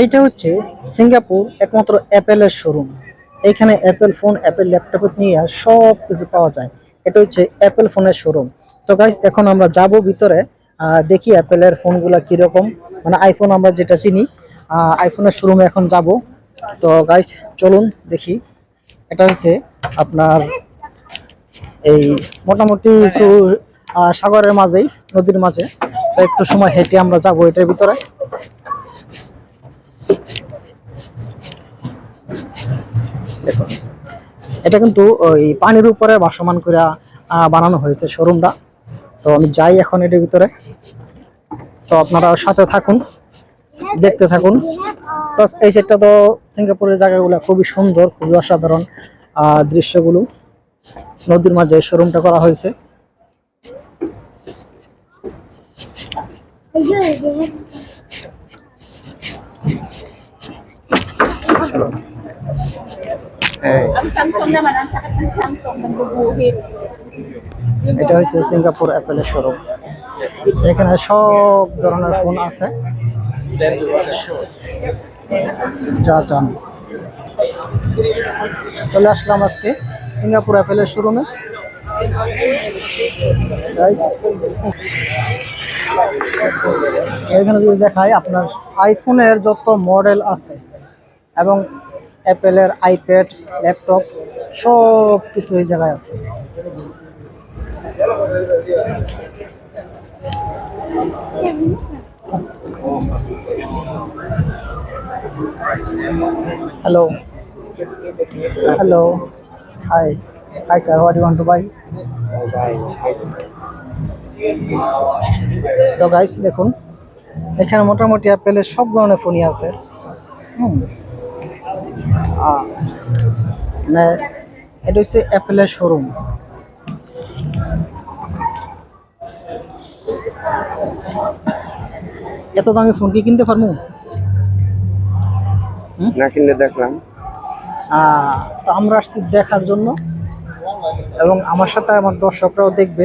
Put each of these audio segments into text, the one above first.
এইটা হচ্ছে সিঙ্গাপুর একমাত্র অ্যাপেলের শোরুম। এখানে অ্যাপেল ফোন, অ্যাপেল ল্যাপটপ নিয়ে সব কিছু পাওয়া যায়। এটা হচ্ছে অ্যাপেল ফোনের শোরুম। তো গাইজ এখন আমরা যাব ভিতরে দেখি অ্যাপেলের ফোনগুলা কীরকম। মানে আইফোন আমরা যেটা চিনি আইফোনের শোরুমে এখন যাব। তো গাইজ চলুন দেখি। এটা হচ্ছে আপনার এই মোটামুটি একটু সাগরের মাঝেই, নদীর মাঝে। একটু সময় হেঁটে আমরা যাব এটার ভিতরে। এটা কিন্তু ওই পানির উপরে ভাসমান করে বানানো হয়েছে শোরুমটা। তো আমি যাই এখন এটার ভিতরে। তো আপনারা সাথে থাকুন, দেখতে থাকুন। প্লাস এই সেটটা তো সিঙ্গাপুরের জায়গাগুলো খুবই সুন্দর, খুবই অসাধারণ দৃশ্যগুলো। নদীর মাঝে শোরুমটা করা হয়েছে। Ang Samsung naman, ang sakit ng Samsung, nagbubuhit. এটা হচ্ছে সিঙ্গাপুর অ্যাপেলের শোরুম এখানে সব ধরনের ফোন আছে। যা চান। চলে আসলাম আজকে সিঙ্গাপুর অ্যাপেলের শোরুমে এখানে যদি দেখায় আপনার আইফোনের যত মডেল আছে এবং অ্যাপেলের আইপ্যাড ল্যাপটপ সব কিছু এই জায়গায় আছে। Hello hello hi what do you want to buy? Yes. তো গাইস দেখুন এখানে মোটামুটি অ্যাপেলের সব ধরনের ফোনই আছে। হুম। মানে এটা হচ্ছে অ্যাপেলের শোরুম এত দামি ফোন কি কিনতে পারব? না কিনলে দেখলাম। তো আমরা আসছি দেখার জন্য। এবং আমার সাথে আমার দর্শকরাও দেখবে।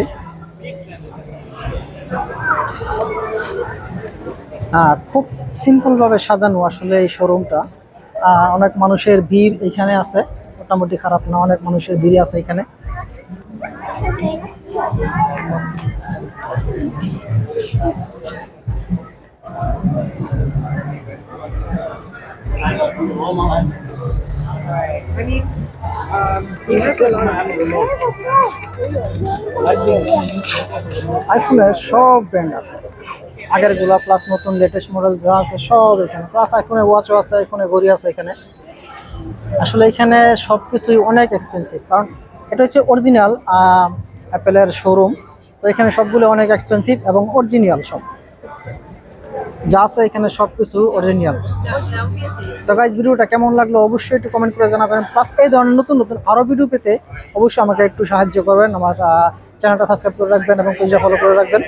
খুব সিম্পল ভাবে সাজানো আসলে এই শোরুমটা অনেক মানুষের ভিড় এখানে আছে। মোটামুটি খারাপ না, অনেক মানুষের ভিড় আছে এখানে। আইফোনের সব ব্র্যান্ড আছে। আগেরগুলা প্লাস নতুন লেটেস্ট মডেল যা আছে সব এখানে। প্লাস আইফোনের ওয়াচও আছে আইফোনের ঘড়ি আছে এখানে। আসলে এখানে সব কিছুই অনেক এক্সপেন্সিভ কারণ এটা হচ্ছে অরিজিনাল অ্যাপেলের শোরুম তো এখানে সবগুলো অনেক এক্সপেন্সিভ এবং অরিজিনাল সব। যা আছে এখানে সব কিছু অরিজিনাল তো গাইজ ভিডিওটা কেমন লাগল অবশ্যই একটু কমেন্ট করে জানাবেন। প্লাস এই ধরনের নতুন নতুন আরও ভিডিও পেতে অবশ্যই আমাকে একটু সাহায্য করবেন। আমার চ্যানেলটা সাবস্ক্রাইব করে রাখবেন এবং পেজটা ফলো করে রাখবেন।